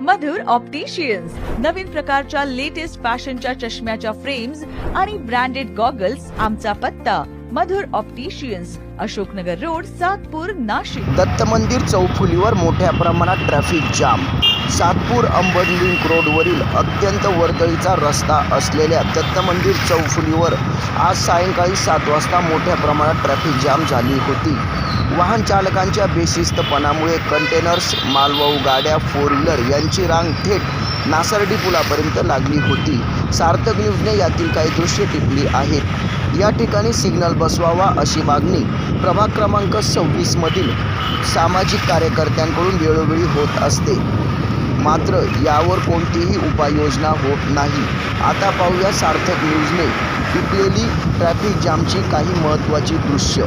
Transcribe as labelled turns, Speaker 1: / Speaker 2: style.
Speaker 1: मधुर opticians नवीन प्रकारच्या latest फॅशनच्या चष्म्याच्या फ्रेम्स आणि ब्रँडेड गॉगल्स आमचा पत्ता. Madhur opticians Ashoknagar road Satpur Nashik.
Speaker 2: Datta मंदिर चौफुलीवर मोठ्या प्रमाणात traffic jam Satpur Ambad link रोडवरील अत्यंत वर्दळीचा रस्ता असलेल्या दत्तमंदिर चौफुलीवर आज सायंकाळी सात वाजता मोठ्या प्रमाणात ट्रॅफिक जाम झाली होती. वाहन चालकांच्या बेशिस्तपणामुळे कंटेनर्स मालवाहू गाड्या फोर व्हीलर यांची रांग थेट नासर्डी पुलापर्यंत लागली होती. सार्थक न्यूजने यातील काही दृश्य टिपली आहेत. या ठिकाणी सिग्नल बसवावा अशी मागणी प्रभाग क्रमांक सव्वीसमधील सामाजिक कार्यकर्त्यांकडून वेळोवेळी होत असते. मात्र यावर कोणतीही उपाययोजना होत नाही. आता पाहूया सार्थक न्यूजने पिकलेली ट्रॅफिक जामची काही महत्त्वाची दृश्य.